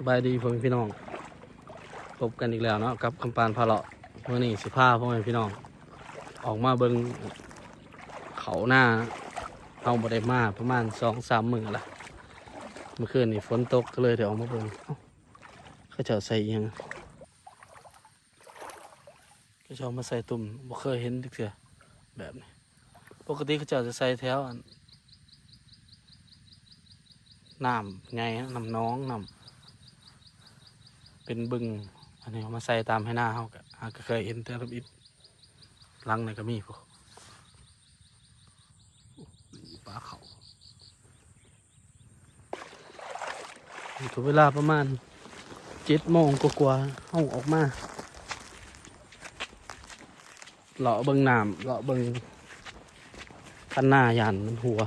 สบายดีพ่อแม่พี่น้องพบกันอีกแล้วเนาะกับคำปานพาเลาะวันนี้สิพาพ่อแม่พี่น้อง ออกมาเบิงเขาหน้าเอาบได้มาประมาณสองสามมือละเมื่อคืนนี่ฝนตกก็เลยเดี๋ยวออกมาเบิงเขาจะใส่ยังเขาจะมาใส่ตุ่มบ่เคยเห็นทึกเสือแบบนี้ปกติเขาจะจะใส่แถวน้ำไงน้ำน้องน้ำ เป็นบึงอันนี้เอามาใส่ตามให้หน้าเขาก็ก็เคยเห็นแต่ระบิดลังในก็มีพวกปลาเขาถึงเวลาประมาณเจ็ดโมงกว่าๆเขาออกมาเลาะเบิงน้ำเลาะเบิงคันหน้ายันมันหัว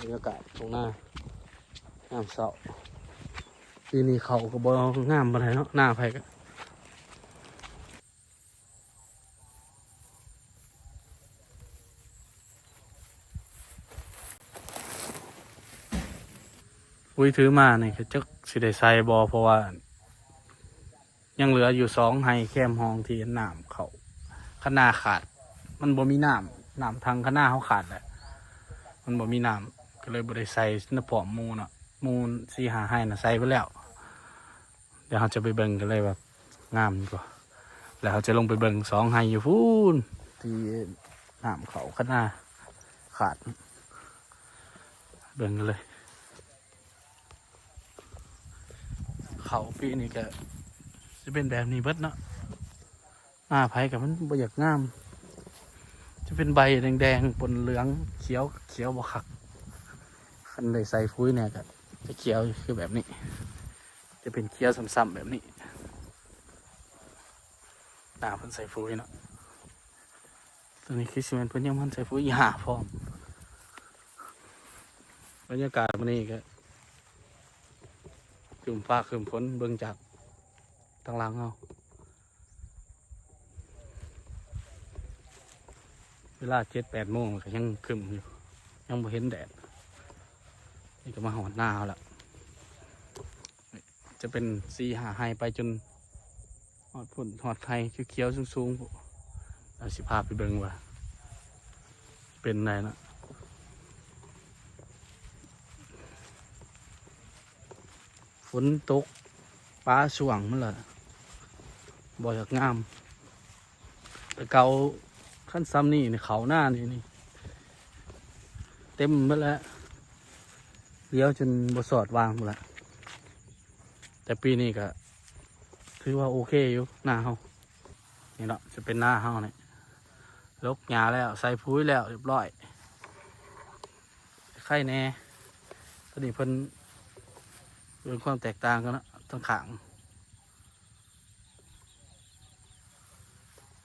บรรยากาศตรงหน้า งามเสาปีนี้เขาก็บ่งามปานใดเนาะหน้าไผก็อุ้ยถือมาเนี่ก็จักสิได้ใส่บ่เพราะว่า ยังเหลืออยู่สองไฮแคมห้องที่น้ำเขาขนาขาด มันบ่มีน้ำน้ำทางขนาเขาขาดแหละมันบ่มีน้ำก็เลยบ่ได้ใส่น้ำผอมมูเนาะ มูลสีหาให้นะใส่ไปแล้ว เดี๋ยวเราจะไปเบิ่งกันเลยแบบงามดีกว่า แล้วเราจะลงไปเบิ่งสองไฮอยู่พูนที่น้ำเขาข้างหน้าขาด เบิ่งกันเลย เขาปีนี้ก็จะเป็นแบบนี้เบิดเนาะหน้าไผ่กับมันบอยากงาม จะเป็นใบแดงๆปนเหลืองเขียวเขียวบ่คักคันเลยใส่ฟุ้ยเนี่ยก็ จะเขียวคือแบบนี้ จะเป็นเขียวซ้ำๆแบบนี้หนาเพิ่นใส่ฟุ้ยเนาะตัวนี้คือซีเมนต์เพิ่นยังมันใส่ฟุ้ยหาพร้อมบรรยากาศวันนี้ก็คืมฟ้าคืมฝนเบิ่งจากทางหลังเอาเวลาเจ็ดแปดโมงก็ยังคืมอยู่ยังบ่เห็นแดด นี่ก็มาหอดหน้าเขาละจะเป็นสีหาไฮไปจนหอดผุ่นหอดไทยเขียวๆสูงๆเราสิพาพไปเบิ่งว่า เป็นไงนะฝนตกฟ้าสว่างมันละบ่อยากงาม แต่เกาขั้นซ้ำนี่ในเขาหน้านี่นี่ เต็มหมดแล้ว เลี้ยวจนบสอดวางหมดละแต่ปีนี้ก็ถือว่าโอเคอยู่หน้าเฮานี่เนาะจะเป็นหน้าเฮาเนี่ยลกหญ้าแล้วใส่ปุ๋ยแล้วเรียบร้อยไข่แน่ตอนนี้เพิ่นเป็นความแตกต่างกันนะทั้งขาง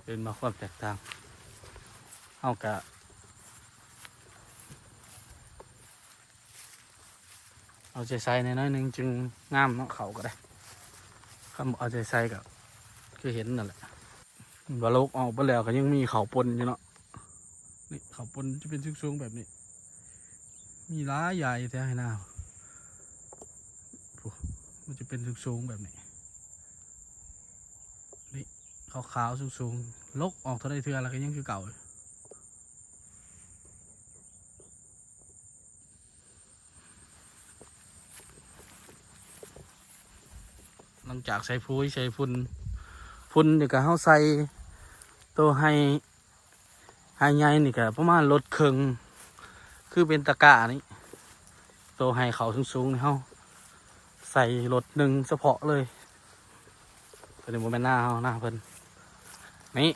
เป็นมาความแตกต่างเฮากะ เอาใจใส่ในน้อยหนึ่งจึงงามเนาะเขาก็ได้คำเอาใจใส่กับคือเห็นนั่นแหละบาลกออกไปแล้วก็ยังมีเขาปนอยู่เนาะนี่เขาปนจะเป็นสูงๆแบบนี้ มีร้าใหญ่แท้ให้นามันจะเป็นสูงๆแบบนี้นี่ขาวๆสูงๆลกออกเท่าไรเทือแล้วก็ยังคือเก่า หลังจากใส่ฟุ้ยใส่ฝุ่นฝุ่นเดี๋ยวก็เขาใส่ตัวให้ให้ใหญ่นี่ก็ประมาณลดครึ่งคือเป็นตะกร้านี่ตัวให้เขาสูงๆนี่เขาใส่รถหนึ่งเฉพาะเลยตัวนี้โมเป็นหน้าเขาหน้าเพิ่นนี่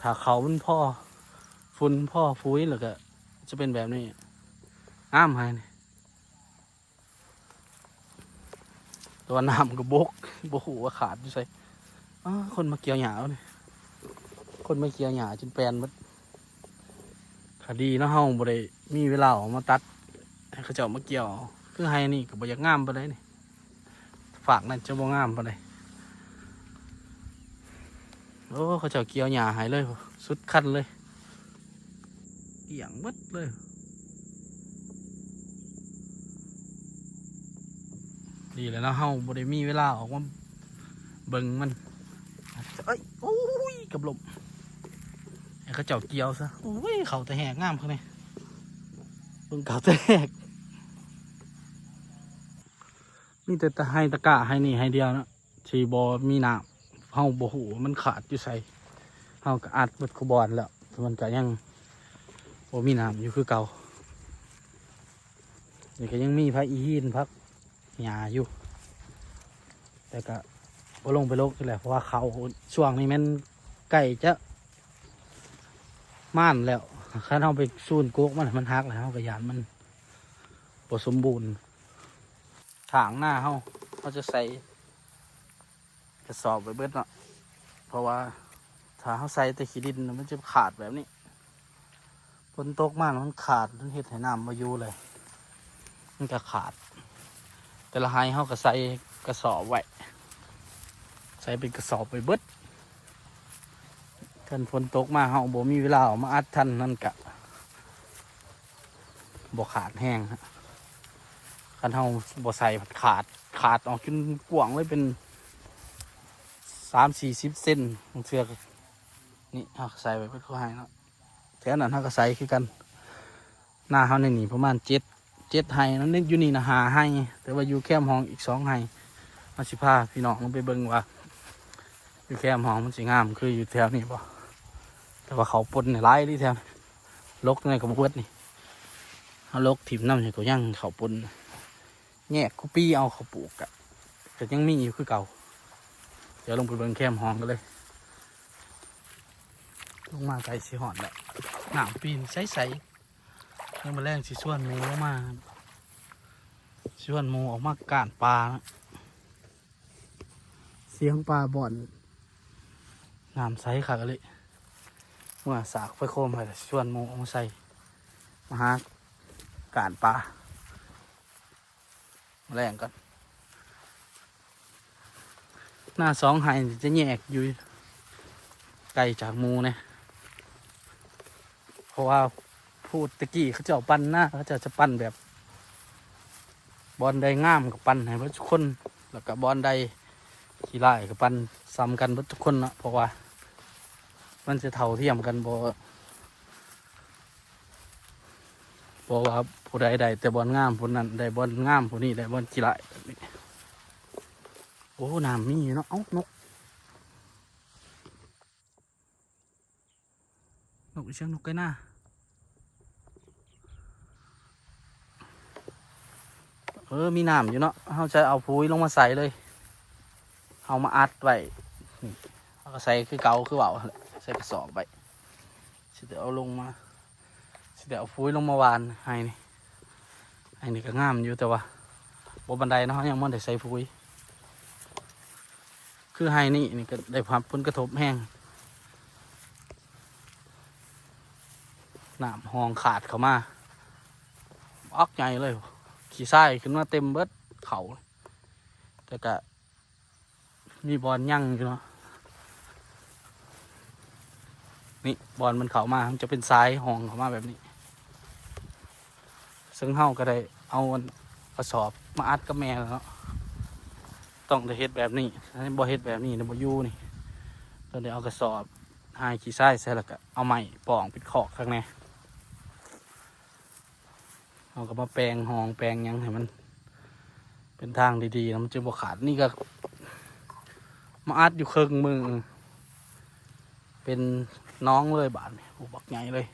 ถ้าเขามันพ่อฝุ่นพ่อฟุ้ยแล้วก็จะเป็นแบบนี้อ้ามให้นี่ ตัวน้ำก็บกบกหูว่าขาดอยู่ใส่คนมาเกี่ยวหยาเนี่ยคนมาเกี่ยวหยาจนแปลนมัดคดีนะเฮาบ่ได้มีเวลาออกมาตัดให้เขาเจ้ามาเกี่ยว คือให้นี่ก็บ่อยากงามปานใดนี่ฝากนั่นจะบ่งามไปานใดโอ้เขาเจ้าเกี่ยวหยาให้เลย สุดขั้นเลยเกี่ยงหมดเลย ดีแล้วนะเฮาบ่ได้มีเวลาออกมาเบิ่งมันเอ้ยโอ้ยกับลมให้เขาเจ้าเกียวซะโอ้ยเขาแต่แหกงามเขาเนี่ยเบิ่งเขาแต่แหกมีแต่ตะให้ตะกร้าให้นี่ให้เดียวนะทีบอมีน้ำเฮาบ่หูมันขาดอยู่ใส่เฮาก็อัดเบิดขบอนแล้วแต่มันก็ยังบ่มีน้ำอยู่คือเก่านี่ก็ยังมีพักอีหินพัก หยาอยู่ แต่ก็บ่ลงไปลกนี่แหละเพราะว่าเขาช่วงนี้มันใกล้จะม่านแล้วคันเอาไปซูนโกกมันมันหักแล้วเขาก็ยานมันบ่สมบูรณ์ถางหน้าเขาเขาจะใส่กระสอบไปเบิดเนาะเพราะว่าถ้าเขาใส่แต่ขี้ดินมันจะขาดแบบนี้ฝนตกมากมันขาดมันเห็ดให้น้ำมาอยู่เลย มันก็ขาด แต่ละไฮเขาก็ใส่กระสอบไว้ใส่เป็นกระสอบไปเบิดท่านฝนตกมาเขาบ่มีเวลาเอามาอัดทันนั่นกะบ่ขาดแห้งฮะคันเขาบ่ใส่ขาดขาดออกจนกว้างเลยเป็นสามสี่สิบเซนเชือกนี่เขาก็ใส่ไว้เป็นข้อให้เนาะแถวนั้นเขาก็ใส่คือกัน หน้าเขาในนี่ประมาณเจ็ด เจ็ดไฮนั่นนึกอยู่นี่นะหาไฮแต่ว่าอยู่แคมห้องอีกสองไฮมาสิพาพี่น้องลงไปเบิ่งว่า อยู่แคมห้องมันสิงามคืออยู่แถวนี้ป่แต่ว่าเขาปนในไร่ที่แถวลกในกับเบิดนี่เอาลกถิ่มน้ำใส่ก็ยังเขาปนแยกกุปี้เอาเขาปลูกอะแต่ยังมีอยู่คือเก่า เดี๋ยวลงไปเบิ่งแคมห้องกันเลยลงมาไกลสิหอดแหละหนามปีนใสๆ นี่มาแรงสิส่วนหมูออกมาส่วนหมูออกมาก่านปลานะเสียงปลาบ่อนน้ำใสค่ะกะเลยเมื่อสากไฟโคมไปส่วนหมูออกมาใส่มาหาก่านปลามาแรงกัน หน้าสองไฮจะแยกอยู่ไกลจากหมูเนี่ยเพราะว่า พูดตะกี้เขาจะเอาปั้นหน้าเขาจะจะปั้นแบบ บอลใดงามกับปั้นให้เพื่ทุกคน แล้วก็บอลใดขี้ไล่กับปั้นซ้ำกันเพื่ทุกคนนะเพราะว่า มันจะเท่าเทียมกันบ่บ่ว่าผู้ใดใดแต่บอลงามผู้นั้นได้บอลงามผู้นี้ได้บอลขี้ไล่แบบนี้โอ้น้ำมีเนาะเอ้านกนกเชียงนกไก่หน้า ออมีน้ำอยู่เนาะเขาจะเอาปุ๋ยลงมาใส่เลยเอามาอัดไว้นี่เอาก็ใส่คือเกาคือเบาใส่กระสอบไว้สิเดี๋ยวเอาลงมาสิเดี๋ยวเอาปุ๋ยลงมาวานให้นี่ให้นี่ก็งามอยู่แต่ว่าบนบันไดเนาะยังมันได้ใส่ปุ๋ยคือให้นี่นี่ก็ได้ความผลกระทบแห้งน้ำหองขาดเข้ามาออกใหญ่เลย ขี่ไส้ขึ้นมาเต็มเบิดเขาแต่ก็มีบอลยั่งอยู่เนาะนี่บอลมันเข้ามามันจะเป็นซ้ายห้องเข้ามาแบบนี้ ซึ่งเฮาก็ได้เอากระสอบมาอัดกับแม่แล้วเนาะต้องได้เฮ็ดแบบนี้ถ้าบ่เฮ็ดแบบนี้นี่บ่อยู่นี่ต้องได้เอากระสอบหายขี้ไส้ใส่แล้วก็เอาไม้ป่องปิดขอกข้างใน เอาก็มาแปลงหองแปลงยังให้มัน เป็นทางดีๆแล้วมันจะบ่ขาดนี่ก็ มาอัดอยู่เครื่องมือ เป็นน้องเลยบาทโอ้บักใหญ่เลย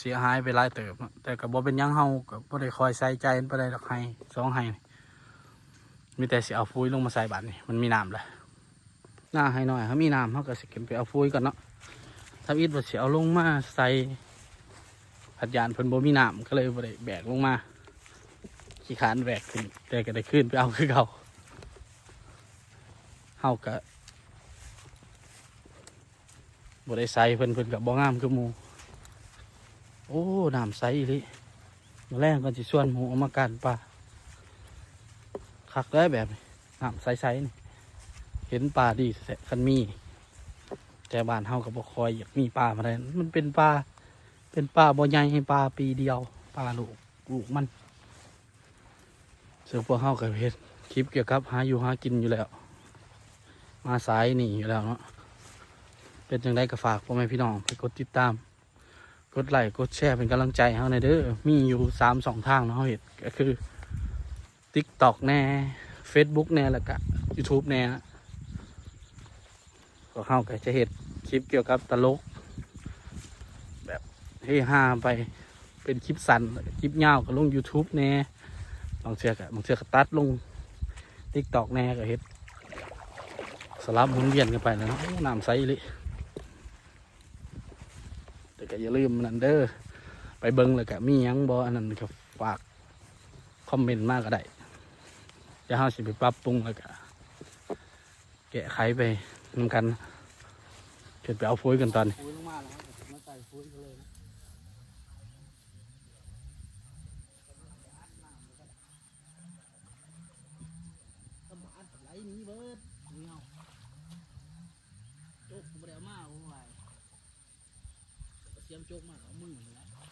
เสียหายไปหลายเติบ แต่กับบ่เป็นยังเฮากับบ่ได้คอยใส่ใจบ่ได้ดอกให้สองให้มีแต่สิเอาฟุ้ยลงมาใส่บาทนี่มันมีน้ำเลยหน้าให้หน่อยเขามีน้ำเขาก็สิเก็บไปเอาฟุ้ยก่อนเนาะถ้าอีดบ่สิเอาลงมาใส่ ผัดยานเพิ่นบ่มีน้ำก็เลยบ่ได้แบกลงมา ขี้ขานแบกขึ้นแต่ก็ได้ขึ้นไปเอาคือเก่าเฮาก็บ่ได้ใส่เพิ่นเพิ่นก็บ่งามคือหมูโอ้น้ำใสอีหลิมาแรงก็สิส่วนหมูเออกมากันปลาคักได้แบบนี้น้ำใสๆนี่เห็นปลาดีแท้คันมี แต่บ้านเฮาก็บ่คอยอยากมีปลามาได้มันเป็นปลา เป็นปลาบ่ใหญ่ให้ปลาปีเดียวปลาลูกลูกมันซึ่งพวกเขากับเพจคลิปเกี่ยวกับหาอยู่หากินอยู่แล้ว มาสายหนีอยู่แล้วเนาะเป็นจังได้ก็ฝากพ่อแม่พี่น้องไปกดติดตาม กดไลค์กดแชร์เป็นกำลังใจให้เขาในเด้อมีอยู่สามสองทางเนาะเห็ดก็คือ TikTok แน่ Facebook แน่แล้วก็ YouTube แน่ก็เข้าก็จะเห็ดคลิปเกี่ยวกับตลก เฮฮาไปเป็นคลิปสั้นแล้วก็คลิปยาวก็ลง YouTube แน่บางเชือกบางเชือกตัดลง TikTok แน่ก็เห็ดสลับหมุนเวียนกันไปแล้วเนาะโอ้น้ำใสเลยแต่ก็อย่าลืมนันเด้อไปเบิ้งเลยก็มียังบออันนั้นก็ฝากคอมเมนต์มากก็ได้จะเฮาสิไปปรับปรุงแล้วก็แก้ไขไปนำกันเกิดไปเอาฟุ้ยกันตอนนี้ฟุ้ยลงมาแล้วมาใส่ฟุ้ยกันเลย ส ไหลหนีเบิดเงาโจกกูบ่ได้เอามาโอ้ยเสียมโจกมาเอามือนี่แหละอะ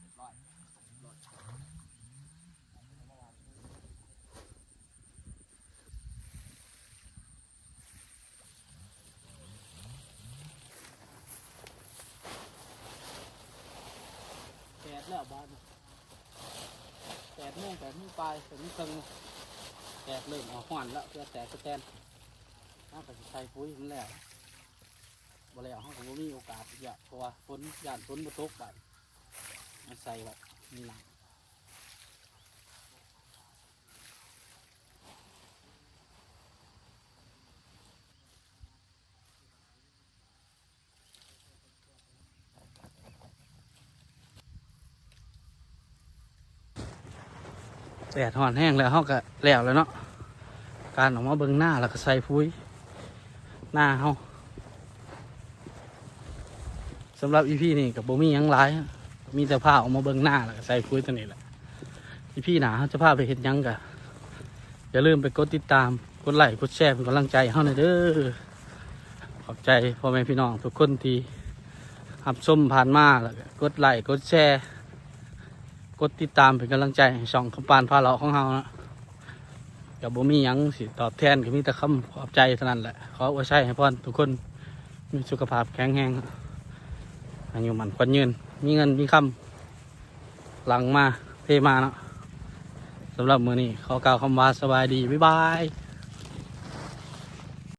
เรียบร้อยเรียบร้อยแปดแล้วบ้านแปดโมงแปดโมงปลายแปดโมงครึ่งแตกเริ่มเอาหวานแล้วเพื่อแตกสแตนน่าจะใส่ปุ๋ยมันแล้วบ่แล้วเขาก็บ่มีโอกาสอีกอย่างเพราะว่าฝนย่านฝนมาตกไปมันใส่แบบมีหนัง แดดห่อนแห้งแล้วเขาก็แล้วแล้วเนาะการออกมาเบิ่งหน้าแล้วก็ใส่ปุ๋ยหน้าเขาสำหรับอีพี่นี่กับโบมีหยังหลาย มีแต่ผ้าออกมาเบิ่งหน้าแล้วก็ใส่ปุ๋ยตัวนี้แหละอีพี่หนาเขาจะพาไปเห็นยังกะอย่าลืมไปกดติดตามกดไลค์กดแชร์เป็นกำลังใจให้เขาหน่อยเด้อขอบใจพ่อแม่พี่น้องทุกคนที่รับชมผ่านมาแล้วก็กดไลค์กดแชร์ ดติดตามเป็นกำลังใจให้ช่องคำปานพาเราของเฮานะกับบ่มีหยังสิตอบแทนก็มีแต่คำขอบใจเท่านั้นแหละ ขออวยชัยให้พ่อทุกคนมีสุขภาพแข็งแรงอายุมันควันยืน มีเงินมีคำหลังมาเทมาเนาะสำหรับมือนี้ขอกล่าวคำว่าสบายดี บ๊ายบาย